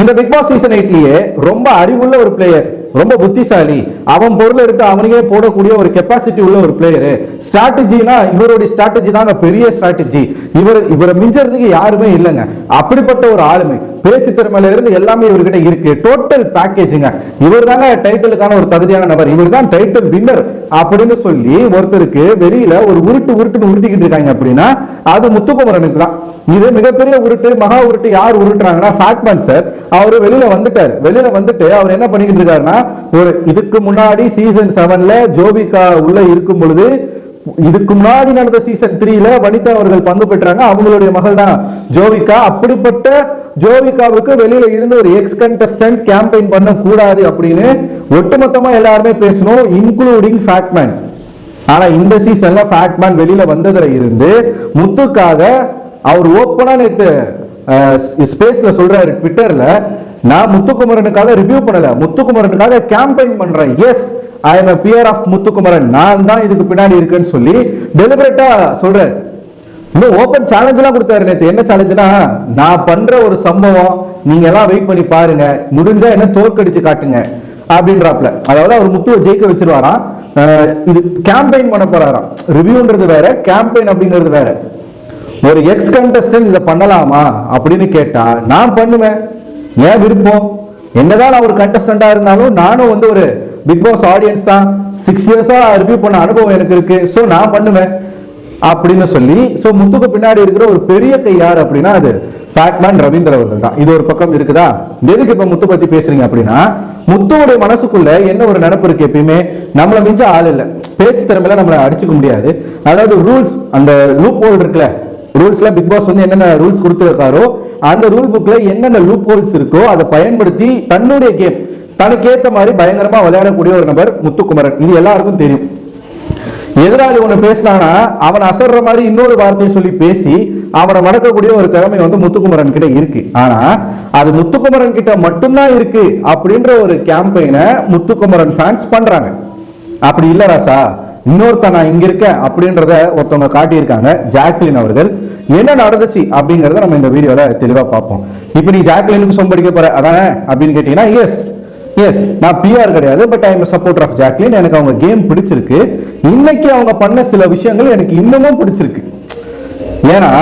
இந்த big Boss season எயிட்லயே ரொம்ப அறிவுள்ள ஒரு பிளேயர் ரொம்ப புத்திசாலி. அவன் பொருள் எடுத்து அவனையே போடக்கூடிய ஒரு கெப்பாசிட்டி உள்ள ஒரு பிளேயர் ஸ்ட்ராட்டஜினா இவருடைய ஸ்ட்ராட்டஜி தாங்க பெரிய ஸ்ட்ராட்டஜி இவர் இவரை மிஞ்சறதுக்கு யாருமே இல்லைங்க. அப்படிப்பட்ட ஒரு ஆளுமை. பேச்சு திறமையில இருந்து எல்லாமே இவர்கிட்ட இருக்கு. டோட்டல் பேக்கேஜுங்க இவர் தாங்க டைட்டிலுக்கான ஒரு தகுதியான நபர். இவர் தான் டைட்டில் வின்னர் அப்படின்னு சொல்லி ஒருத்தருக்கு வெளியில ஒரு உருட்டு உருட்டுன்னு உருட்டிக்கிட்டு இருக்காங்க அப்படின்னா அது முத்துக்குமரனுக்கு தான். இது மிகப்பெரிய உருட்டு மகா உருட்டு யார் உருட்டுறாங்கன்னா ஃபேக்மேன் சார் அவர் வெளியில வந்துட்டார். வெளியில வந்துட்டு அவர் என்ன பண்ணிக்கிட்டு இருக்காருன்னா ஒரு இதுக்கு முன்னாடி சீசன் செவன்ல ஜோபிகா உள்ள இருக்கும் பொழுது இதுக்கு முன்னாடி நடந்த சீசன் த்ரீல வனிதா அவர்கள் பங்கு பெற்றாங்க. அவங்களுடைய மகள் தான் ஜோவிகா. அப்படிப்பட்ட ஜோவிகாவுக்கு வெளியில இருந்து ஒரு எக்ஸ் கண்டஸ்டன்ட் கேம்பெயின் பண்ண கூடாது அப்படின்னு ஒட்டுமொத்தமா எல்லாருமே பேசணும் இன்க்ளூடிங் ஃபேக்மேன் ஆனா இந்த சீசன்ல ஃபேக்மேன் வெளியில வந்ததுல இருந்து முத்துக்காக அவர் ஓப்பனா நேற்று ஸ்பேஸ்ல சொல்றாரு ட்விட்டர்ல நான் முத்துக்குமரனுக்காக ரிவ்யூ பண்ணல. முத்துக்குமரனுக்காக கேம்பெயின் பண்றேன். Yes I am PR of Muthukumaran. நான் தான் இதுக்கு பின்னாடி இருக்கேன்னு சொல்லி டெலிபரேட்டா சொல்றாரு. இன்னும் ஓப்பன் சேலஞ்ச் எல்லாம் கொடுத்தாரு நேற்று என்ன சேலஞ்சுனா நான் பண்ற ஒரு சம்பவம் நீங்க எல்லாம் வெயிட் பண்ணி பாருங்க. முடிஞ்சா என்ன தோற்கடிச்சு காட்டுங்க. அப்படின்றாப்ல அதாவது அவர் முத்துவை ஜெயிக்க வச்சிருவாராம். இது கேம்பெயின் பண்ண போறாராம். ரிவ்யூன்றது வேற கேம்பெயின் அப்படிங்கிறது வேற. ஒரு எக்ஸ் கண்டஸ்டன்ட் இதை பண்ணலாமா அப்படின்னு கேட்டா நான் பண்ணுவேன். ஏன் விருப்பம்? என்னதான் நான் ஒரு கண்டஸ்டண்டா இருந்தாலும் நானும் வந்து ஒரு பிக் பாஸ் ஆடியன்ஸ் தான். சிக்ஸ் இயர்ஸா ரிவ்யூ பண்ண அனுபவம் எனக்கு இருக்கு. ஸோ நான் பண்ணுவேன். அப்படின்னு சொல்லி ஸோ முத்துக்கு பின்னாடி இருக்கிற ஒரு பெரிய கை யார் அப்படின்னா அது பேட்மேன் ரவீந்திர அவர்கள் தான். இது ஒரு பக்கம் இருக்குதா? எதுக்கு இப்ப முத்து பத்தி பேசுறீங்க அப்படின்னா முத்துவோட மனசுக்குள்ள என்ன ஒரு நினப்பு இருக்கு எப்பயுமே? நம்மளை மிஞ்ச ஆள் இல்லை. பேச்சு திறமையில நம்மளை அடிச்சுக்க முடியாது. அதாவது ரூல்ஸ் அந்த லூப் ஹோல் இருக்குல்ல ரூல்ஸ்ல பிக் பாஸ் வந்து என்னென்ன ரூல்ஸ் கொடுத்துருக்காரோ அந்த ரூல் புக்ல என்னென்ன லூப் ஹோல்ஸ் இருக்கோ அதை பயன்படுத்தி தன்னுடைய கேம் தனக்கு மாதிரி பயங்கரமா விளையாடக்கூடிய ஒரு நபர் முத்துக்குமரன். இது எல்லாருக்கும் தெரியும். எதிராளி ஒன்று பேசினானா அவன் அசர்ற மாதிரி இன்னொரு வார்த்தையை சொல்லி பேசி அவனை மடக்கக்கூடிய ஒரு திறமை வந்து முத்துக்குமரன் கிட்ட இருக்கு. ஆனா அது முத்துக்குமரன் கிட்ட மட்டும்தான் இருக்கு அப்படின்ற ஒரு கேம்பெயினை முத்துக்குமரன் ஃபேன்ஸ் பண்றாங்க. அப்படி இல்ல ராசா. இன்னொருத்த நான் இங்க இருக்கேன் அப்படின்றத ஒருத்தவங்க காட்டியிருக்காங்க ஜாக்லின் அவர்கள். என்ன நடந்துச்சு அப்படிங்கறத நம்ம இந்த வீடியோல தெளிவா பார்ப்போம். இப்போ நீ ஜாக்லினுக்கு சொம்படிக்க போற அதானே? அப்படின்னு கேட்டீங்கன்னா எஸ் எஸ் நான் பிஆர் கிடையாது but I am of Jacqueline எனக்கு அவங்க கேம் பிடிச்சிருக்கு. இன்னைக்கு அவங்க பண்ண சில விஷயங்கள் எனக்கு இன்னமும் பிடிச்சிருக்கு. ஏன்னா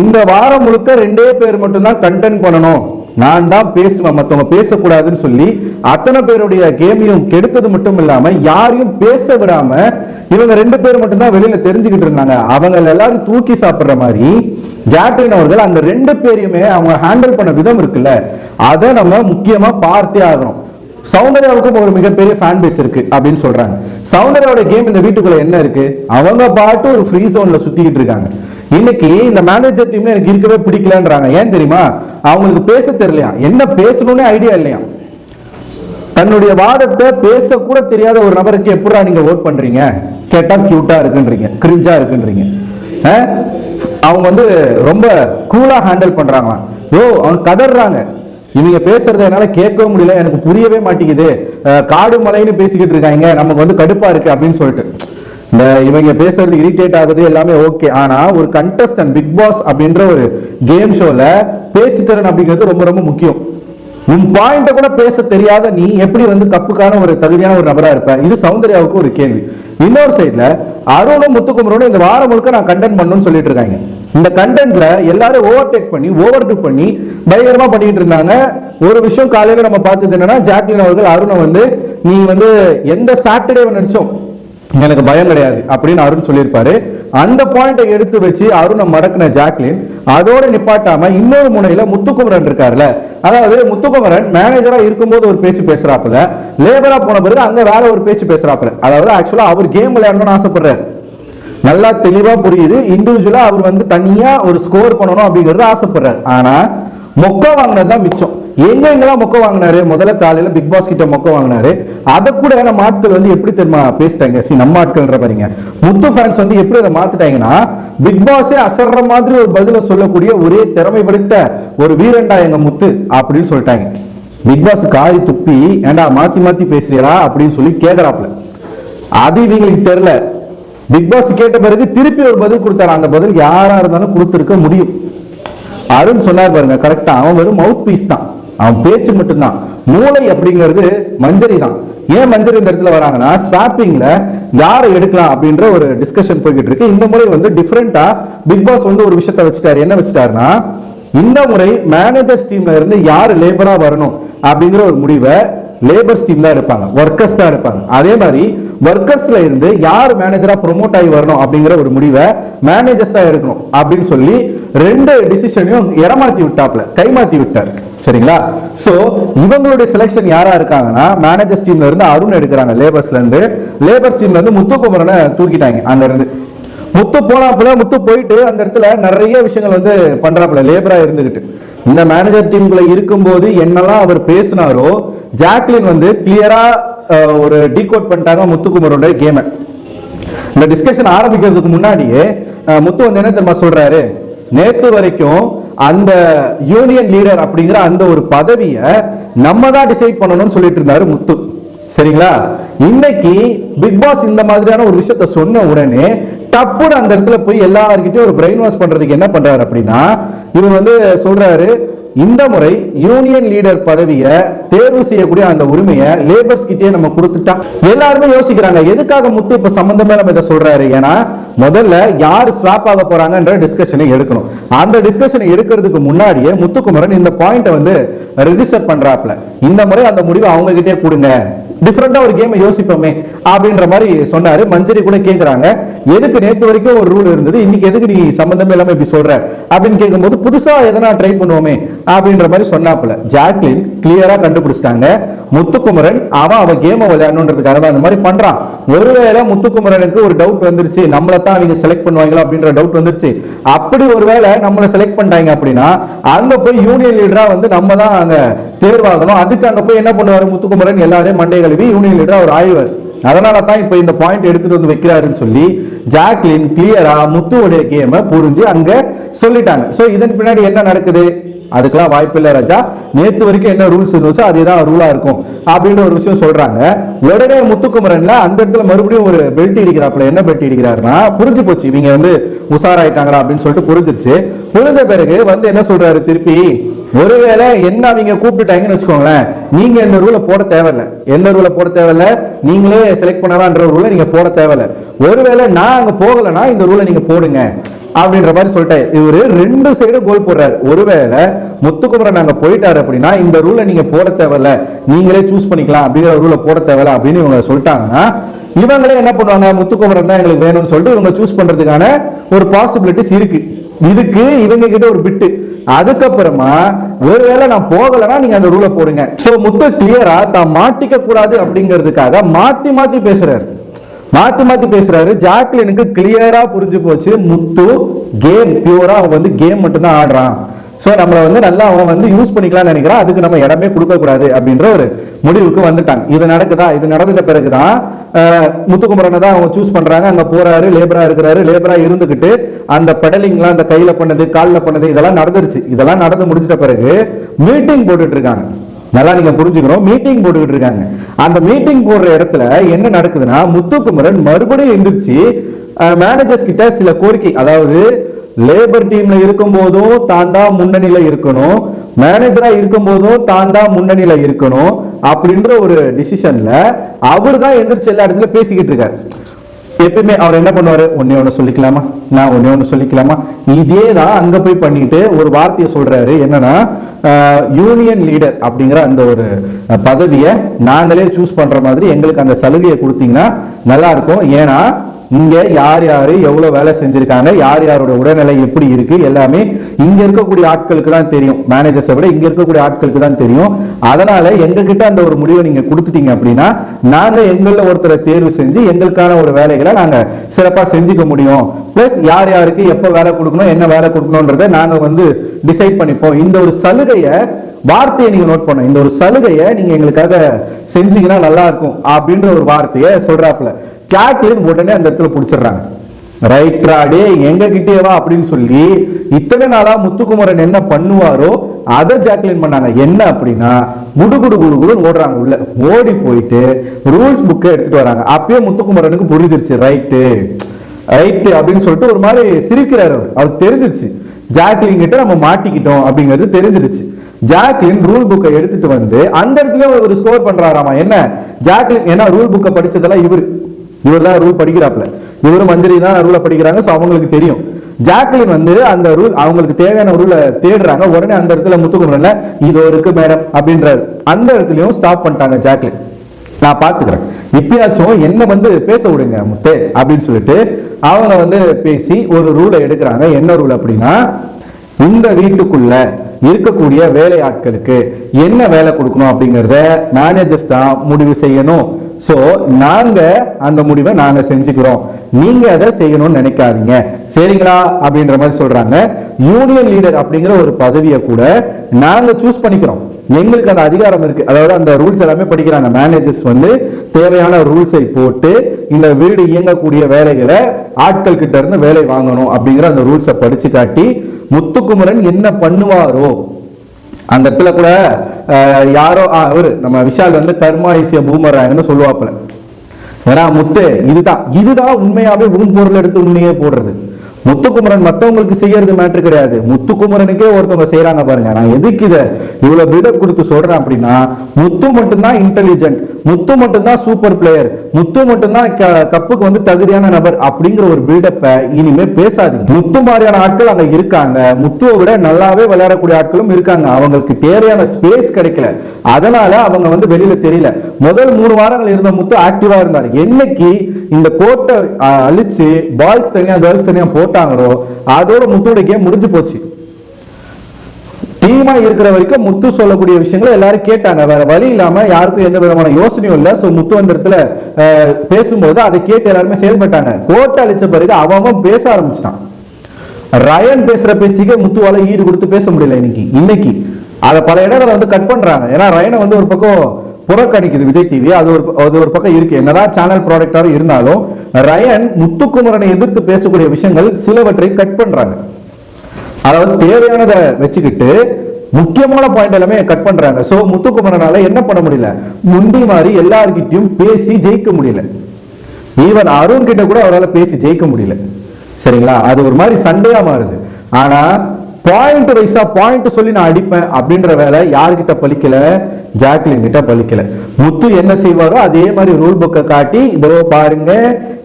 இந்த வாரம் முழுக்க ரெண்டே பேர் மட்டும்தான் கண்டென்ட் பண்ணணும். நான் தான் பேசுவேன் மத்தவங்க பேசக்கூடாதுன்னு சொல்லி அத்தனை பேருடைய கேமையும் கெடுத்தது மட்டும் இல்லாம யாரையும் பேச விடாம இவங்க ரெண்டு பேர் மட்டும்தான் வெளியில தெரிஞ்சுக்கிட்டு இருந்தாங்க. அவங்க எல்லாரும் தூக்கி சாப்பிடுற மாதிரி ஜாக்லின் அவர்கள் அந்த ரெண்டு பேரையுமே அவங்க ஹேண்டில் பண்ண விதம் இருக்குல்ல அதை நம்ம முக்கியமா பார்த்தே ஆகணும். சௌந்தர்யாவுக்கும் ஒரு மிகப்பெரிய ஃபேன் பேஸ் இருக்கு அப்படின்னு சொல்றாங்க. சௌந்தர்யாவோட கேம் இந்த வீட்டுக்குள்ள என்ன இருக்கு? அவங்க பாட்டு ஒரு ஃப்ரீ ஜோன்ல சுத்திக்கிட்டு இருக்காங்க. இன்னைக்கு இந்த மேனேஜர் டீம்ல எனக்கு இருக்கவே பிடிக்கலன்றாங்க. ஏன் தெரியுமா? அவங்களுக்கு பேச தெரியலையா? என்ன பேசணும்னு ஐடியா இல்லையா? தன்னுடைய வாதத்தை பேச கூட தெரியாத ஒரு நபருக்கு எப்படா நீங்க ஓட் பண்றீங்க? கேட்டா கியூட்டா இருக்குன்றீங்க. கிரிஞ்சா இருக்குன்றீங்க. அஹ்? அவங்க வந்து ரொம்ப கூலா ஹேண்டில் பண்றாங்களாம். ஓ அவங்க கதறாங்க இவங்க பேசுறத என்னால கேட்கவே முடியல. எனக்கு புரியவே மாட்டேங்குது. காடு மலைன்னு பேசிக்கிட்டு இருக்காங்க. நமக்கு வந்து கடுப்பா இருக்கு அப்படின்னு சொல்லிட்டு. இந்த இவங்க பேசுறது இரிட்டேட் ஆகுது எல்லாமே ஓகே ஆனா ஒரு கண்டஸ்டன்ட் பிக் பாஸ் அப்படின்ற ஒரு கேம் ஷோல பேச்சு திறன் அப்படிங்கிறது ரொம்ப ரொம்ப முக்கியம். உன் பாயிண்ட கூட பேச தெரியாத நீ எப்படி வந்து கப்புக்கான ஒரு தகுதியான ஒரு நபரா இருப்ப? இது சௌந்தர்யாவுக்கு ஒரு கேள்வி. இன்னொரு சைட்ல அருணும் முத்துக்குமரனும் இந்த வாரம் முழுக்க நான் கண்டென்ட் பண்ணணும்னு சொல்லிட்டு இருக்காங்க. இந்த கண்டென்ட்ல எல்லாரும் ஓவர்டேக் பண்ணி ஓவர் டூ பண்ணி பயங்கரமா பண்ணிட்டு இருந்தாங்க. ஒரு விஷயம் காலையில நம்ம பார்த்தது என்னன்னா ஜாக்லின் அவர்கள் அருணை வந்து நீ வந்து எந்த சாட்டர்டே நினைச்சோம்? எனக்கு பயம் கிடையாது அப்படின்னு அருண் சொல்லியிருப்பாரு. அந்த பாயிண்டை எடுத்து வச்சு அருணை மடக்கின ஜாக்லின் அதோட நிப்பாட்டாம இன்னொரு முனையில முத்துக்குமரன் இருக்காருல்ல. அதாவது முத்துக்குமரன் மேனேஜரா இருக்கும்போது ஒரு பேச்சு பேசுறாப்புல லேபரா போன பிறகு அங்க வேற ஒரு பேச்சு பேசுறாப்புல. அதாவது ஆக்சுவலா அவர் கேம் விளையாடணும்னு ஆசைப்படுறாரு. நல்லா தெளிவா புரியுது. இண்டிவிஜுவலா அவர் வந்து தனியா ஒரு ஸ்கோர் பண்ணணும் அப்படிங்கறது ஆசைப்படுறாரு. ஆனா மொக்க வாங்கினது தான் மிச்சம். எங்க எங்கெல்லாம் மொக்க வாங்கினாரு? முதல்ல காலையில பிக் பாஸ் கிட்ட மொக்க வாங்கினாரு. அதை கூட நம்ம ஆட்கள் வந்து எப்படி தெரியுமா பேசிட்டாங்க? சி நம்ம ஆட்கள்ன்ற பாருங்க. முத்து ஃபேன்ஸ் வந்து எப்படி அதை மாத்திட்டாங்கன்னா பிக் பாஸே அசர்ற மாதிரி ஒரு பதில சொல்லக்கூடிய ஒரே திறமை படுத்த ஒரு வீரண்டா எங்க முத்து அப்படின்னு சொல்லிட்டாங்க. பிக் பாஸ் காரி துப்பி ஏண்டா மாத்தி மாத்தி பேசுறீரா அப்படின்னு சொல்லி கேக்குறாப்ல அது இவங்களுக்கு தெரியல. பிக் பாஸ் கேட்ட பிறகு திருப்பி ஒரு பதில் கொடுத்தாரு. அந்த பதில் யாரா இருந்தாலும் கொடுத்துருக்க முடியும். அருண் சொன்னார் பாருங்க கரெக்டா அவன் வெறும் மவுத் பீஸ் தான். அவன் பேச்சு மட்டும்தான். மூளை அப்படிங்கிறது மஞ்சரி தான். ஏன் மஞ்சரி இந்த இடத்துல வராங்கன்னா ஸ்வாப்பிங்ல யாரை எடுக்கலாம் அப்படின்ற ஒரு டிஸ்கஷன் போய்கிட்டு இருக்கு. இந்த முறை வந்து டிஃப்ரெண்டா பிக் பாஸ் வந்து ஒரு விஷயத்த வச்சுட்டாரு. என்ன வச்சுட்டாருன்னா இந்த முறை மேனேஜர்ஸ் டீம்ல இருந்து யார் லேபரா வரணும் அப்படிங்கிற ஒரு முடிவை லேபர்ஸ் டீம் தான் எடுப்பாங்க. ஒர்க்கர்ஸ் தான் எடுப்பாங்க. அதே மாதிரி ஒர்க்கர்ஸ்ல இருந்து யார் மேனேஜரா ப்ரொமோட் ஆகி வரணும் அப்படிங்கிற ஒரு முடிவை மேனேஜர்ஸ் தான் எடுக்கணும் அப்படின்னு சொல்லி ரெண்டு டிசிஷனையும் இடமாத்தி விட்டாப்ல கைமாத்தி விட்டார். சரிங்களா? சோ இவங்களுடைய செலெக்ஷன் யாரா இருக்காங்கன்னா மேனேஜர்ஸ் டீம்ல இருந்து அருண் எடுக்கிறாங்க லேபர்ஸ்ல இருந்து. லேபர்ஸ் டீம்ல இருந்து முத்துக்குமரனை தூக்கிட்டாங்க அங்க இருந்து. முத்து போனாப்புல முத்து போயிட்டு அந்த இடத்துல நிறைய விஷயங்கள் வந்து பண்றாப்புல லேபரா இருந்துகிட்டு. இந்த மேனேஜர் டீம்குள்ள இருக்கும்போது என்னெல்லாம் அவர் பேசினாரோ ஜாக்லின் வந்து கிளியரா ஒரு டீகோட் பண்ணிட்டாங்க முத்துக்குமரோட கேமை இந்த டிஸ்கஷன் ஆரம்பிக்கிறதுக்கு முன்னாடியே முத்து வந்து என்ன தெரியுமா சொல்றாரு? நேத்து வரைக்கும் அந்த யூனியன் லீடர் அப்படிங்கிற அந்த ஒரு பதவியை நம்ம தான் டிசைட் பண்ணணும்னு சொல்லிட்டு இருந்தாரு முத்து. சரிங்களா? இன்னைக்கு பிக் பாஸ் இந்த மாதிரியான ஒரு விஷயத்த சொன்ன உடனே டப்புன்னு அந்த இடத்துல போய் எல்லார்கிட்டயும் ஒரு பிரெயின் வாஷ் பண்றதுக்கு என்ன பண்றாரு அப்படின்னா இவர் வந்து சொல்றாரு இந்த முறை யூனியன் லீடர் பதவியை தேர்வு செய்யக்கூடிய அந்த உரிமையை லேபர்ஸ் கிட்டே நம்ம கொடுத்துட்டா. எல்லாருமே யோசிக்கிறாங்க எதுக்காக முத்து இப்ப சம்பந்தமே நம்ம இதை சொல்றாரு? ஏன்னா முதல்ல யார் ஸ்வாப் ஆக போறாங்கன்ற டிஸ்கஷனை எடுக்கணும். அந்த டிஸ்கஷனை எடுக்கிறதுக்கு முன்னாடியே முத்துக்குமரன் இந்த பாயிண்ட்டை வந்து ரெஜிஸ்டர் பண்றாப்ல இந்த முறை அந்த முடிவை அவங்க கிட்டே கொடுங்க டிஃப்ரெண்டா ஒரு கேமை யோசிப்போமே அப்படின்ற மாதிரி சொன்னாரு. மஞ்சரி கூட கேட்கிறாங்க எதுக்கு நேத்து வரைக்கும் ஒரு ரூல் இருந்தது இன்னைக்கு எதுக்கு நீ சம்பந்தமே இல்லாம இப்படி சொல்ற? அப்படின்னு கேட்கும்போது புதுசா எதனா ட்ரை பண்ணுவோமே அப்படின்ற மாதிரி சொன்னாப்புல. ஜாக்லின் கிளியரா கண்டுபிடிச்சிட்டாங்க. முத்துக்குமரன் அவன் அவன் கேமை விளையாடணுன்றதுக்காக தான் அந்த மாதிரி பண்றான். ஒருவேளை முத்துக்குமரனுக்கு ஒரு டவுட் வந்துருச்சு நம்மளை தான் அவங்க செலக்ட் பண்ணுவாங்களா அப்படின்ற டவுட் வந்துருச்சு. அப்படி ஒருவேளை நம்மள செலக்ட் பண்ணிட்டாங்க அப்படின்னா அங்க போய் யூனியன் லீடரா வந்து நம்ம தான் அங்க தேர்வாகணும். அதுக்கு அங்க போய் என்ன பண்ணுவாரு முத்துக்குமரன்? எல்லாரையும் மண்டை கழுவி யூனியன் லீடரா அவர் ஆய்வர். அதனால தான் இப்ப இந்த பாயிண்ட் எடுத்துட்டு வந்து வைக்கிறாருன்னு சொல்லி ஜாக்லின் கிளியரா முத்துவோடைய கேமை புரிஞ்சு அங்க சொல்லிட்டாங்க. சோ இதன் பின்னாடி என்ன நடக்குது? அதுக்கெல்லாம் வாய்ப்பு இல்லை ராஜா. நேற்று வரைக்கும் என்ன ரூல்ஸ் இருந்துச்சோ அதுதான் ரூலா இருக்கும். அப்படின்ற ஒரு விஷயம் சொல்றாங்க. உடனே முத்துக்குமரன்ல அந்த இடத்துல மறுபடியும் ஒரு பெல்ட் இடிக்கிறாப்புல. என்ன பெல்ட் இடிக்கிறாருன்னா புரிஞ்சு போச்சு. இவங்க வந்து உஷாராயிட்டாங்களா அப்படின்னு சொல்லிட்டு புரிஞ்சிருச்சு. புரிஞ்ச பிறகு வந்து என்ன சொல்றாரு திருப்பி ஒருவேளை என்ன அவங்க கூப்பிட்டுட்டாங்கன்னு வச்சுக்கோங்களேன் நீங்க இந்த ரூலை போட தேவையில்ல. எந்த ரூலை போட தேவையில்ல. நீங்களே செலக்ட் பண்ணலான்ற ரூலை நீங்க போட தேவையில்ல. ஒருவேளை நான் அங்க போகலைன்னா இந்த ரூலை நீங்க போடுங்க. அப்படின்ற மாதிரி சொல்லிட்டேன் இவரு ரெண்டு சைடு கோல் போடுறாரு. ஒருவேளை முத்துக்குமரன் நாங்க போயிட்டாரு அப்படின்னா இந்த ரூலை நீங்க போட தேவையில்ல. நீங்களே சூஸ் பண்ணிக்கலாம் அப்படிங்கிற ரூலை போட தேவையில்ல அப்படின்னு இவங்க சொல்லிட்டாங்கன்னா இவங்களே என்ன பண்ணுவாங்க? முத்துக்குமரன் தான் எங்களுக்கு வேணும்னு சொல்லிட்டு இவங்க சூஸ் பண்றதுக்கான ஒரு பாசிபிலிட்டிஸ் இருக்கு. இதுக்கு இவங்க கிட்ட ஒரு பிட்டு அதுக்கப்புறமா ஒருவேளை நான் போகலைன்னா நீங்க அந்த ரூலை போடுங்க. சோ முத்து கிளியரா தான் மாட்டிக்க கூடாது அப்படிங்கிறதுக்காக மாத்தி மாத்தி பேசுறாரு. மாத்தி மாத்தி பேசுறாரு. ஜாக்லினுக்கு கிளியரா புரிஞ்சு போச்சு. முத்து கேம் பியூரா அவன் வந்து கேம் மட்டும்தான் ஆடுறான். சோ நம்மள வந்து நல்லா அவன் வந்து யூஸ் பண்ணிக்கலாம்னு நினைக்கிறான். அதுக்கு நம்ம இடமே கொடுக்க கூடாது அப்படின்ற ஒரு முடிவுக்கு வந்துட்டாங்க இது நடக்குதா? இது நடந்த பிறகுதான் தான் முத்துக்குமரனை தான் அவங்க சூஸ் பண்றாங்க. அங்க போறாரு லேபரா இருக்கிறாரு லேபரா இருந்துகிட்டு அந்த பெடலிங்லாம் அந்த கையில பண்ணது காலில் பண்ணது இதெல்லாம் நடந்துருச்சு. இதெல்லாம் நடந்து முடிஞ்சிட்ட பிறகு மீட்டிங் போட்டுட்டு இருக்காங்க. நல்லா நீங்க புரிஞ்சுக்கணும். மீட்டிங் போட்டுக்கிட்டு இருக்காங்க. அந்த மீட்டிங் போடுற இடத்துல என்ன நடக்குதுன்னா முத்துக்குமரன் மறுபடியும் எந்திரிச்சு மேனேஜர்ஸ் கிட்ட சில கோரிக்கை. அதாவது லேபர் டீம்ல இருக்கும் போதும் தான் தான் முன்னணியில இருக்கணும். மேனேஜரா இருக்கும் போதும் தான் தான் முன்னணியில இருக்கணும். அப்படின்ற ஒரு டிசிஷன்ல அவர் தான் எந்திரிச்சு எல்லா இடத்துல பேசிக்கிட்டு இருக்காரு. எப்பயுமே அவர் என்ன பண்ணுவாரு? ஒன்னே ஒண்ணு சொல்லிக்கலாமா? நான் ஒன்னே ஒண்ணு சொல்லிக்கலாமா? இதே தான் அங்க போய் பண்ணிட்டு ஒரு வார்த்தையை சொல்றாரு. என்னன்னா யூனியன் லீடர் அப்படிங்கிற அந்த ஒரு பதவியை நாங்களே சூஸ் பண்ற மாதிரி எங்களுக்கு அந்த சலுகையை கொடுத்தீங்கன்னா நல்லா இருக்கும். ஏன்னா இங்க யார் யாரு எவ்வளவு வேலை செஞ்சிருக்காங்க யார் யாரோட உடல்நிலை எப்படி இருக்கு எல்லாமே இங்க இருக்கக்கூடிய ஆட்களுக்கு தான் தெரியும். மேனேஜர்ஸை விட இங்க இருக்கக்கூடிய ஆட்களுக்கு தான் தெரியும். அதனால எங்ககிட்ட அந்த ஒரு முடிவை நீங்க கொடுத்துட்டீங்க அப்படின்னா நாங்க எங்கள ஒருத்தரை தேர்வு செஞ்சு எங்களுக்கான ஒரு வேலைகளை நாங்க சிறப்பா செஞ்சுக்க முடியும். பிளஸ் யார் யாருக்கு எப்போ வேலை கொடுக்கணும் என்ன வேலை கொடுக்கணுன்றத நாங்க வந்து டிசைட் பண்ணிப்போம். இந்த ஒரு சலுகையை வார்த்தையை நீங்க நோட் பண்ணும் இந்த ஒரு சலுகையை நீங்க எங்களுக்காக செஞ்சீங்கன்னா நல்லா இருக்கும் அப்படின்ற ஒரு வார்த்தையை சொல்றாப்புல. ஜாக்லின் உடனே அந்த இடத்துல பிடிச்சிடுறாங்க. ரைட்ரா டே எங்க கிட்டே வா அப்படின்னு சொல்லி இத்தனை நாளா முத்துக்குமரன் என்ன பண்ணுவாரோ அதை ஜாக்லின் பண்ணாங்க. என்ன அப்படின்னா குடுகுடு குடு குடு ஓடுறாங்க உள்ள. ஓடி போயிட்டு ரூல்ஸ் புக்கை எடுத்துட்டு வராங்க. அப்பயே முத்துக்குமரனுக்கு புரிஞ்சிருச்சு. ரைட்டு ரைட்டு அப்படின்னு சொல்லிட்டு ஒரு மாதிரி சிரிக்கிறாரு அவர். தெரிஞ்சிருச்சு. ஜாக்லின் கிட்ட நம்ம மாட்டிக்கிட்டோம் அப்படிங்கிறது தெரிஞ்சிருச்சு. ஜாக்லின் ரூல் புக்கை எடுத்துட்டு வந்து அந்த இடத்துல ஒரு ஸ்கோர் பண்றாராமா? என்ன? ஜாக்லின் ஏன்னா ரூல் புக்கை படிச்சதெல்லாம் இவர். இவர் தான் ரூல் படிக்கிறாப்ல இவரும் மஞ்சரி தான் ரூலை படிக்கிறாங்க ஸோ அவங்களுக்கு தெரியும். ஜாக்லின் வந்து அந்த ரூல் அவங்களுக்கு தேவையான ரூலை தேடுறாங்க. உடனே அந்த இடத்துல முத்துக்குமரன்ல இதோ இருக்கு மேடம் அப்படின்றாரு. அந்த இடத்துலயும் ஸ்டாப் பண்ணிட்டாங்க ஜாக்லின். நான் பாத்துக்கிறேன். இப்பயாச்சும் என்ன வந்து பேச விடுங்க முத்து அப்படின்னு சொல்லிட்டு அவங்க வந்து பேசி ஒரு ரூலை எடுக்கிறாங்க. என்ன ரூல் அப்படின்னா இந்த வீட்டுக்குள்ள இருக்கக்கூடிய வேலையாட்களுக்கு என்ன வேலை கொடுக்கணும் அப்படிங்கறத மேனேஜர்ஸ் தான் முடிவு செய்யணும். ஸோ நாங்கள் அந்த முடிவை நாங்கள் செஞ்சுக்கிறோம். நீங்கள் அதை செய்யணும்னு நினைக்காதீங்க. சரிங்களா? அப்படின்ற மாதிரி சொல்கிறாங்க யூனியன் லீடர் அப்படிங்கிற ஒரு பதவியை கூட நாங்கள் சூஸ் பண்ணிக்கிறோம். எங்களுக்கு அந்த அதிகாரம் இருக்கு. அதாவது அந்த ரூல்ஸ் எல்லாமே படிக்கிறாங்க. மேனேஜர்ஸ் வந்து தேவையான ரூல்ஸை போட்டு இந்த வீடு இயங்கக்கூடிய வேலைகளை ஆட்கள் கிட்ட இருந்து வேலை வாங்கணும் அப்படிங்கிற அந்த ரூல்ஸை படிச்சு காட்டி முத்துக்குமரன் என்ன பண்ணுவாரோ அந்த இடத்துல கூட யாரோ ஆ, அவரு நம்ம விஷால் வந்து கர்மா பூமராங்கன்னு சொல்லுவாப்புல. ஏன்னா முத்து இதுதான் இதுதான் உண்மையாவே உன் பொருள் எடுத்து உண்மையே போடுறது. முத்துக்குமரன் மற்றவங்களுக்கு செய்யறது மேட்ரு கிடையாது. முத்துக்குமரனுக்கே ஒருத்தவங்க செய்யறாங்க பாருங்க. நான் எதுக்கு இதை இவ்வளவு பில்டப் கொடுத்து சொல்றேன் அப்படின்னா முத்து மட்டும்தான் இன்டெலிஜென்ட் முத்து மட்டும்தான் சூப்பர் பிளேயர் முத்து மட்டும்தான் க- கப்புக்கு வந்து தகுதியான நபர் அப்படிங்கிற ஒரு பில்டப்பை இனிமே பேசாதீங்க. முத்து மாதிரியான ஆட்கள் அங்க இருக்காங்க. முத்துவை விட நல்லாவே விளையாடக்கூடிய ஆட்களும் இருக்காங்க. அவங்களுக்கு தேவையான ஸ்பேஸ் கிடைக்கல. அதனால அவங்க வந்து வெளியில தெரியல. முதல் மூணு வாரங்கள் இருந்த முத்து ஆக்டிவா இருந்தார். என்னைக்கு இந்த கோட்டை அழிச்சு பாய்ஸ் தனியா கேர்ள்ஸ் தனியா போட்டாங்களோ அதோட முத்தோட கேம் முடிஞ்சு போச்சு? டீமா இருக்கிற வரைக்கும் முத்து சொல்லக்கூடிய விஷயங்களை எல்லாரும் கேட்டாங்க. வேற வழி இல்லாம யாருக்கும் எந்த விதமான யோசனையும் இல்ல. சோ முத்து அந்த இடத்துல பேசும்போது அதை கேட்டு எல்லாருமே செயல்பட்டாங்க. கோட்டை அழிச்ச பிறகு அவன் பேச ஆரம்பிச்சிட்டான். ரயன் பேசுற பேச்சுக்கே முத்துவால ஈடு கொடுத்து பேச முடியல இன்னைக்கு. இன்னைக்கு. அத பல இடங்களை வந்து கட் பண்றாங்க. ஏன்னா ரயனை வந்து ஒரு பக்கம் புறக்கணிக்குது விஜய் டிவி அது ஒரு அது ஒரு பக்கம் இருக்கு. என்னதான் சேனல் ப்ராடக்டாக இருந்தாலும் ரயன் முத்துக்குமரனை எதிர்த்து பேசக்கூடிய விஷயங்கள் சிலவற்றை கட் பண்றாங்க. அதாவது தேவையானதை வச்சுக்கிட்டு முக்கியமான பாயிண்ட் எல்லாமே கட் பண்றாங்க. சோ முத்துக்குமரனால என்ன பண்ண முடியல? முந்தி மாதிரி எல்லார்கிட்டையும் பேசி ஜெயிக்க முடியல. ஈவன் அருண் கிட்ட கூட அவரால் பேசி ஜெயிக்க முடியல. சரிங்களா? அது ஒரு மாதிரி சண்டையா மாறுது. ஆனா பாயிண்ட் வைஸா பாயிண்ட் சொல்லி நான் அடிப்பேன் அப்படின்ற வேலை யார்கிட்ட பலிக்கல? ஜாக்லின் கிட்ட பலிக்கல. முத்து என்ன செய்வாரோ அதே மாதிரி ரூல் புக்கை காட்டி இதோ பாருங்க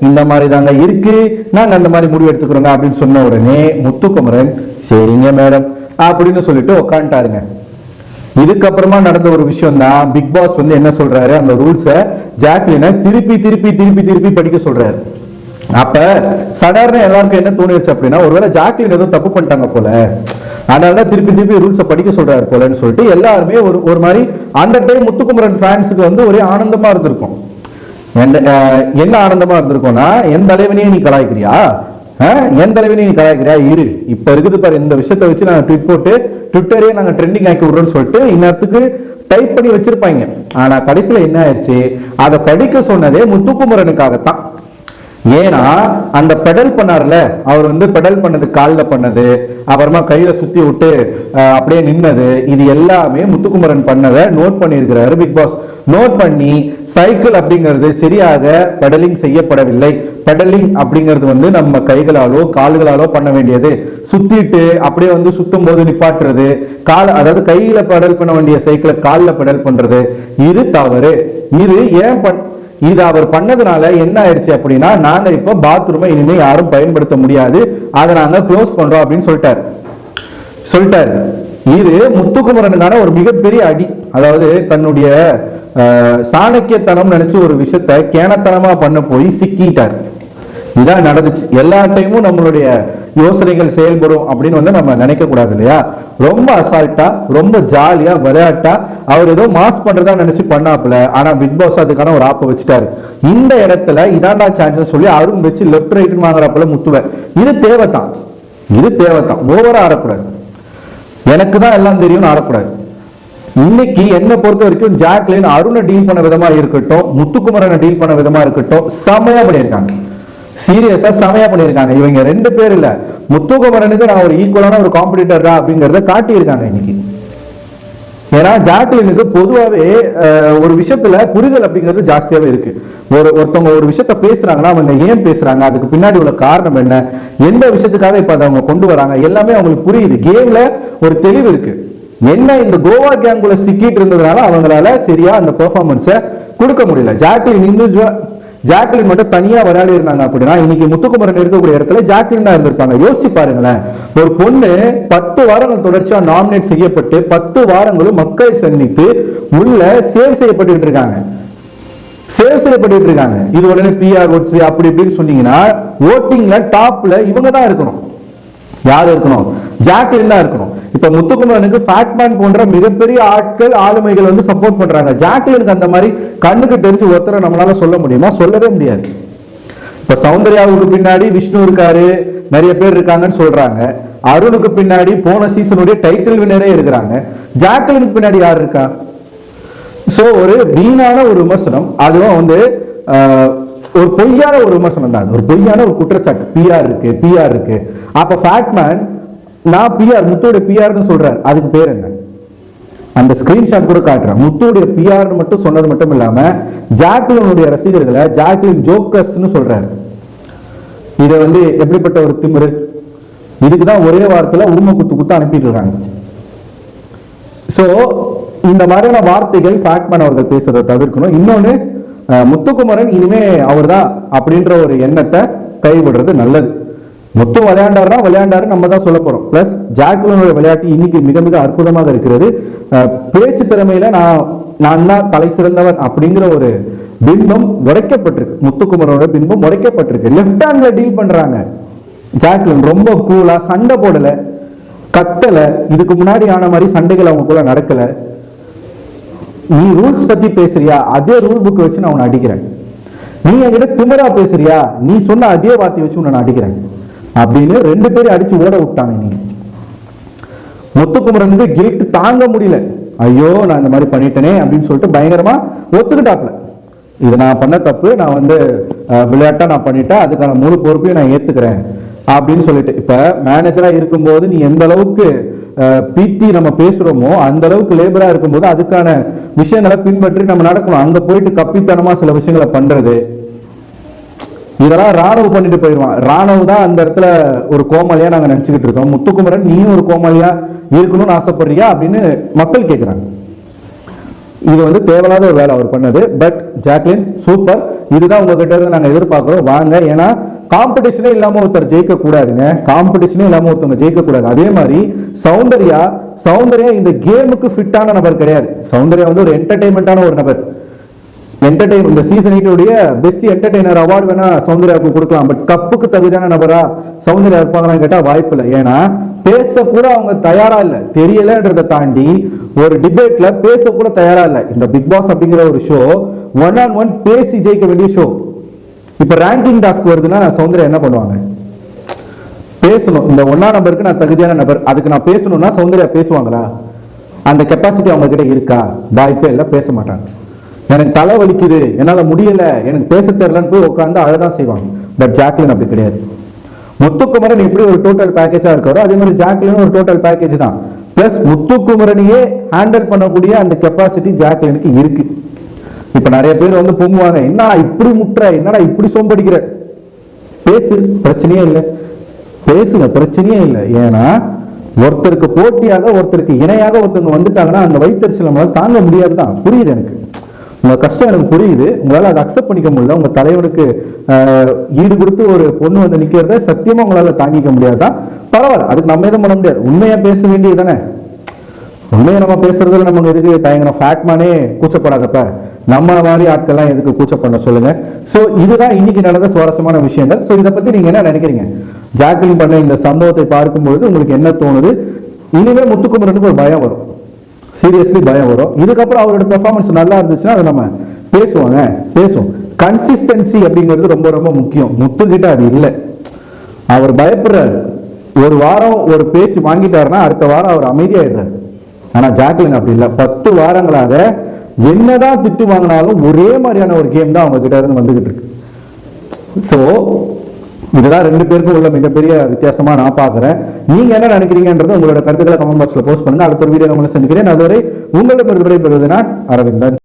இந்த மாதிரி தாங்க இருக்கு. நாங்க அந்த மாதிரி முடிவு எடுத்துக்கிறோங்க அப்படின்னு சொன்ன உடனே முத்துக்குமரன் சரிங்க மேடம் அப்படின்னு சொல்லிட்டு உக்காந்துட்டாருங்க. இதுக்கப்புறமா நடந்த ஒரு விஷயம் தான் பிக் பாஸ் வந்து என்ன சொல்றாரு? அந்த ரூல்ஸை ஜாக்லினை திருப்பி திருப்பி திருப்பி திருப்பி படிக்க சொல்றாரு. அப்ப சடார்னு எல்லாருக்கும் என்ன தோணிடுச்சு அப்படின்னா ஒருவேளை ஜாக்லின் ஏதோ தப்பு பண்ணிட்டாங்க போல அதனாலதான் திருப்பி திருப்பி ரூல்ஸை படிக்க சொல்றாரு போலன்னு சொல்லிட்டு எல்லாருமே ஒரு ஒரு மாதிரி அந்த டைம் முத்துக்குமரன் ஃபேன்ஸுக்கு வந்து ஒரே ஆனந்தமா இருந்திருக்கும். என்ன என்ன ஆனந்தமா இருந்திருக்கும்னா என் தலைவனையே நீ கலாய்க்கிறியா? அஹ், என் தலைவனையே நீ கலாய்க்கிறியா? இரு. இப்ப இருக்குது பாரு இந்த விஷயத்தை வச்சு நாங்க ட்விட் போட்டு ட்விட்டரே நாங்க ட்ரெண்டிங் ஆக்கி விடுறோம்னு சொல்லிட்டு இந்நேரத்துக்கு டைப் பண்ணி வச்சிருப்பாங்க. ஆனா கடைசியில என்ன ஆயிடுச்சு? அதை படிக்க சொன்னதே முத்துக்குமரனுக்காகத்தான். ஏன்னா அந்த பெடல் பண்ணார்ல அவர் வந்து பெடல் பண்ணது காலில் பண்ணது அப்புறமா கையில சுத்தி விட்டு அப்படியே நின்னது இது எல்லாமே முத்துக்குமரன் பண்ணதை நோட் பண்ணியிருக்கிறாரு பிக் பாஸ் நோட் பண்ணி சைக்கிள் அப்படிங்கிறது சரியாக பெடலிங் செய்யப்படவில்லை. பெடலிங் அப்படிங்கிறது வந்து நம்ம கைகளாலோ கால்களாலோ பண்ண வேண்டியது. சுத்திட்டு அப்படியே வந்து சுத்தும் போது நிப்பாட்டுறது கால் அதாவது கையில பெடல் பண்ண வேண்டிய சைக்கிளை காலில் பெடல் பண்றது இது தவறு. இது ஏன் பண் இது அவர் பண்ணதுனால என்ன ஆயிடுச்சு அப்படின்னா நாங்க இப்போ பாத்ரூமை இனிமே யாரும் பயன்படுத்த முடியாது. அதை நாங்க க்ளோஸ் பண்றோம் அப்படின்னு சொல்லிட்டாரு. சொல்லிட்டாரு. இது முத்துக்குமரனுக்கான ஒரு மிகப்பெரிய அடி. அதாவது தன்னுடைய அஹ், சாணக்கியத்தனம் நினைச்சு ஒரு விஷயத்த கேனத்தனமா பண்ண போய் சிக்கிட்டார். இதான் நடந்துச்சு. எல்லா டைமும் நம்மளுடைய யோசனைகள் செயல்படும் அப்படின்னு வந்து நம்ம நினைக்க கூடாது இல்லையா? ரொம்ப அசால்ட்டா ரொம்ப ஜாலியா விளையாட்டா அவர் ஏதோ மாஸ் பண்றதா நினைச்சு பண்ணாப்புல. ஆனா பிக் பாஸ் அதுக்கான ஒரு ஆப்பை வச்சுட்டாரு. இந்த இடத்துல இதாண்டா சான்ஸ் சொல்லி அருண் வச்சு லெப்ட் ரைட் வாங்குறாப்புல முத்துவ. இது தேவைத்தான். இது தேவைத்தான். ஓவரா ஆடக்கூடாது. எனக்கு தான் எல்லாம் தெரியும்னு ஆடக்கூடாது. இன்னைக்கு என்னை பொறுத்த வரைக்கும் ஜாக்லின் அருணை டீல் பண்ண விதமா இருக்கட்டும் முத்துக்குமரனை டீல் பண்ண விதமா இருக்கட்டும் செமையா பண்ணியிருக்காங்க. சீரியஸா செமையா பண்ணியிருக்காங்க. இவங்க ரெண்டு பேர் இல்ல. முத்துகுமரனுக்கு நான் ஒரு ஈக்குவலான ஒரு காம்படிட்டர் தான் அப்படிங்கறத காட்டியிருக்காங்க இன்னைக்கு. ஏன்னா ஜாக்லினுக்கு பொதுவாகவே ஒரு விஷயத்துல புரிதல் அப்படிங்கிறது ஜாஸ்தியாவே இருக்கு. ஒரு ஒருத்தவங்க ஒரு விஷயத்த பேசுறாங்கன்னா அவங்க ஏன் பேசுறாங்க? அதுக்கு பின்னாடி உள்ள காரணம் என்ன? எந்த விஷயத்துக்காக இப்ப அதை அவங்க கொண்டு வராங்க? எல்லாமே அவங்களுக்கு புரியுது. கேம்ல ஒரு தெளிவு இருக்கு. என்ன இந்த கோவா கேங்குள்ள சிக்கிட்டு இருந்ததுனால அவங்களால சரியா அந்த பெர்ஃபார்மன்ஸை கொடுக்க முடியல. ஜாக்லின் இண்டிவிஜுவல் ஜாக்லின் மட்டும் தனியா விளையாடி இருந்தாங்க அப்படின்னா இன்னைக்கு முத்துக்குமரன் இருக்கக்கூடிய இடத்துல ஜாக்லின் தான் இருந்திருப்பாங்க. யோசிச்சு பாருங்களேன். ஒரு பொண்ணு பத்து வாரங்கள் தொடர்ச்சியா நாமினேட் செய்யப்பட்டு பத்து வாரங்களும் மக்களை சந்தித்து உள்ள சேவ் செய்யப்பட்டு இருக்காங்க. சேவ் செய்யப்பட்டு இருக்காங்க. இது உடனே பிஆர் ஓட்ஸ் அப்படி இப்படின்னு சொன்னீங்கன்னா ஓட்டிங்ல டாப்ல இவங்க தான் இருக்கணும். யார் இருக்கணும்? ஜாக்லின் இருக்கணும். இப்ப முத்துக்குமரனுக்கு ஃபேட்மேன் போன்ற மிகப்பெரிய ஆட்கள் ஆளுமைகள் வந்து சப்போர்ட் பண்றாங்க. ஜாக்லினுக்கு அந்த மாதிரி கண்ணுக்கு தெரிஞ்சு ஒருத்தரை நம்மளால சொல்ல முடியுமா? சொல்லவே முடியாது. இப்ப சௌந்தர்யாவுக்கு பின்னாடி விஷ்ணு இருக்காரு நிறைய பேர் இருக்காங்கன்னு சொல்றாங்க. அருணுக்கு பின்னாடி போன சீசனுடைய டைட்டில் வினரே இருக்கிறாங்க. ஜாக்லினுக்கு பின்னாடி யார் இருக்கா? சோ ஒரு வீணான ஒரு விமர்சனம். அதுவும் வந்து ஒரு பொய்யான ஒரு விமர்சனம் தான். ஒரு பொய்யான ஒரு குற்றச்சாட்டு. பிஆர் இருக்கு பிஆர் இருக்கு. அப்ப ஃபேட்மேன் நான் பிஆர் முத்துடைய பிஆர்னு சொல்றாரு அதுக்கு பேர் என்ன? அந்த ஸ்கிரீன்ஷாட் கூட காட்டுறேன். முத்துடைய பிஆர்னு மட்டும் சொன்னது மட்டும் இல்லாம ஜாக்லினுடைய ரசிகர்களை ஜாக்லின் ஜோக்கர்ஸ்னு சொல்றாரு. இதை வந்து எப்படிப்பட்ட ஒரு திமிரு? இதுக்கு தான் ஒரே வாரத்தில் உரிமை குத்து குத்து அனுப்பிட்டு இருக்காங்க. ஸோ இந்த மாதிரியான வார்த்தைகள் ஃபேக்மேன் அவர்கள் பேசுறதை தவிர்க்கணும். இன்னொன்று முத்துக்குமரன் இனிமே அவர்தான் அப்படின்ற ஒரு எண்ணத்தை கைவிடுறது நல்லது. முத்து விளையாண்டாருன்னா விளையாண்டாரு நம்ம தான் சொல்ல போறோம். பிளஸ் ஜாக்லினோட விளையாட்டு இன்னைக்கு மிக மிக அற்புதமாக இருக்கிறது. பேச்சு திறமையில நான் நான் தான் தலை சிறந்தவன் அப்படிங்கிற ஒரு பிம்பம் உடைக்கப்பட்டிருக்கு. முத்துக்குமரோட பிம்பம் உடைக்கப்பட்டிருக்கு. லெஃப்ட் ஹேண்ட்ல டீல் பண்றாங்க. ஜாக்லின் ரொம்ப கூலா சண்டை போடல கத்தல இதுக்கு முன்னாடி ஆன மாதிரி சண்டைகள் அவங்களுக்குள்ள கூட நடக்கல. நீ ரூல்ஸ் பத்தி பேசுறியா? அதே ரூல் புக் வச்சு நான் உன்னை அடிக்கிறேன். நீ என்கிட்ட திமரா பேசுறியா? நீ சொன்ன அதே வார்த்தையை வச்சு உன்னை நான் அடிக்கிறேன். அப்படின்னு ரெண்டு பேரும் அடிச்சு ஓட விட்டாங்க நீ முத்துக்குமரனுக்கு கில்ட் தாங்க முடியல. ஐயோ நான் இந்த மாதிரி பண்ணிட்டேனே அப்படின்னு சொல்லிட்டு பயங்கரமா ஒத்துக்கிட்டாப்ல இது நான் பண்ண தப்பு நான் வந்து விளையாட்டா நான் பண்ணிட்டேன் அதுக்கான முழு பொறுப்பையும் நான் ஏத்துக்கிறேன் அப்படின்னு சொல்லிட்டு. இப்ப மேனேஜரா இருக்கும்போது நீ எந்த அளவுக்கு பீத்தி நம்ம பேசுறோமோ அந்த அளவுக்கு லேபரா இருக்கும்போது அதுக்கான விஷயங்களை பின்பற்றி நம்ம நடக்கணும். அங்க போயிட்டு கப்பித்தனமா சில விஷயங்களை பண்றது இதெல்லாம் ராணுவ பண்ணிட்டு போயிடுவான் ராணுவ தான் அந்த இடத்துல ஒரு கோமாளியா நாங்க நினைச்சுக்கிட்டு இருக்கோம். முத்துக்குமரன் நீயும் ஒரு கோமாளியா இருக்கணும்னு ஆசைப்படுறியா அப்படின்னு மக்கள் கேட்கிறாங்க இது வந்து தேவையில்லாத ஒரு வேலை அவர் பண்ணது. பட் ஜாக்லின் சூப்பர் இதுதான் உங்ககிட்ட இருந்து நாங்கள் எதிர்பார்க்குறோம். வாங்க. ஏன்னா காம்படிஷனே இல்லாமல் ஒருத்தர் ஜெயிக்க கூடாதுங்க. காம்படிஷனே இல்லாமல் ஒருத்தவங்க ஜெயிக்க கூடாது. அதே மாதிரி சௌந்தர்யா சௌந்தர்யா இந்த கேமுக்கு ஃபிட்டான நபர் கிடையாது. சௌந்தர்யா வந்து ஒரு என்டர்டைன்மெண்ட்டான ஒரு நபர். என்டர்டைன் இந்த சீசன் எயிட்டுடைய பெஸ்ட் என்டர்டைனர் அவார்டு வேணா சௌந்தர்யாவுக்கு கொடுக்கலாம். பட் கப்புக்கு தகுதியான நபரா சௌந்தர்யா இருப்பாங்களான்னு கேட்டா வாய்ப்பு இல்லை ஏன்னா பேச கூட அவங்க தயாரா இல்ல. தெரியலன்றத தாண்டி ஒரு டிபேட்ல பேச கூட தயாரா இல்ல. இந்த பிக் பாஸ் அப்படிங்கிற ஒரு ஷோ ஒன் ஆன் ஒன் பேசி ஜெயிக்க வேண்டிய ஷோ இப்ப ரேங்கிங் டாஸ்க் வருதுன்னா சௌந்தர்யா என்ன பண்ணுவாங்க? பேசணும். இந்த ஒன்னா நம்பருக்கு நான் தகுதியான நபர். அதுக்கு நான் பேசணும்னா சௌந்தர்யா பேசுவாங்களா? அந்த கெப்பாசிட்டி அவங்க கிட்ட இருக்கா? வாய்ப்பே இல்லை. பேச மாட்டாங்க. எனக்கு தலை வலிக்குது என்னால் முடியல எனக்கு பேச தெரியலன்னு போய் உட்காந்து அழதான் செய்வாங்க. பட் ஜாக்லின் அப்படி கிடையாது. முத்துக்குமரன் எப்படி ஒரு டோட்டல் பேக்கேஜா இருக்காரோ அதே மாதிரி ஜாக்லின் ஒரு டோட்டல் பேக்கேஜ் தான். பிளஸ் முத்துக்குமரனையே ஹேண்டில் பண்ணக்கூடிய அந்த கெப்பாசிட்டி ஜாக்லினுக்கு இருக்கு. இப்ப நிறைய பேர் வந்து பொங்குவாங்க என்னடா இப்படி முட்டுற என்னடா இப்படி சோம்படிக்கிற? பேசு பிரச்சனையே இல்லை. பேசுங்க பிரச்சனையே இல்லை. ஏன்னா ஒருத்தருக்கு போட்டியாக ஒருத்தருக்கு இணையாக ஒருத்தவங்க வந்துட்டாங்கன்னா அந்த வைத்தறிச்சல் நம்மளால தாங்க முடியாது தான் புரியுது எனக்கு? உங்க கஷ்டம் எனக்கு புரியுது. உங்களால அதை அக்செப்ட் பண்ணிக்க முடியல. உங்க தலைவருக்கு ஆஹ், ஈடு கொடுத்து ஒரு பொண்ணு வந்து நிக்கிறத சத்தியமா உங்களால தாங்கிக்க முடியாதுதான் பரவாயில்ல. அதுக்கு நம்ம எதுவும் பண்ண முடியாது. உண்மையா பேச வேண்டியது தானே உண்மையை நம்ம பேசுறதுல நம்ம எதுக்கு தயங்கணும் ஃபேட்மானே கூச்சப்படாதப்ப. நம்ம மாதிரி ஆட்கள்லாம் எதுக்கு கூச்சப்பட சொல்லுங்க. சோ இதுதான் இன்னைக்கு நடந்த சுவாரஸ்யமான விஷயங்கள். சோ இதை பத்தி நீங்க என்ன நினைக்கிறீங்க? ஜாக்லின் பண்ண இந்த சம்பவத்தை பார்க்கும்பொழுது உங்களுக்கு என்ன தோணுது? இனிமே முத்துக்குமரனுக்கு ஒரு பயம் வரும். சீரியஸ்லி பயம் வரும். இதுக்கப்புறம் அவரோட பெர்ஃபார்மன்ஸ் நல்லா இருந்துச்சுன்னா அதை நம்ம பேசுவாங்க பேசுவோம். கன்சிஸ்டன்சி அப்படிங்கிறது ரொம்ப ரொம்ப முக்கியம். முத்துக்கிட்ட அது இல்லை. அவர் பயப்படுறாரு. ஒரு வாரம் ஒரு பேச்சு வாங்கிட்டாருன்னா அடுத்த வாரம் அவர் அமைதியாயிடுறாரு. ஆனா ஜாக்லின் அப்படி இல்லை. பத்து வாரங்களாக என்னதான் திட்டு வாங்கினாலும் ஒரே மாதிரியான ஒரு கேம் தான் அவங்க கிட்ட இருந்து வந்துகிட்டு இருக்கு. ஸோ இதுதான் ரெண்டு பேருக்கும் உள்ள மிகப்பெரிய வித்தியாசமா நான் பாக்குறேன் நீங்க என்ன நினைக்கிறீங்கன்றது உங்களோட கருத்துக்களை கமெண்ட் பாக்ஸ்ல போஸ்ட் பண்ணுங்க. அடுத்த ஒரு வீடியோ உங்களை சந்திக்கிறேன். அதுவரை உங்களிடம் விடைபெறுவது நான் அரவிந்தன்.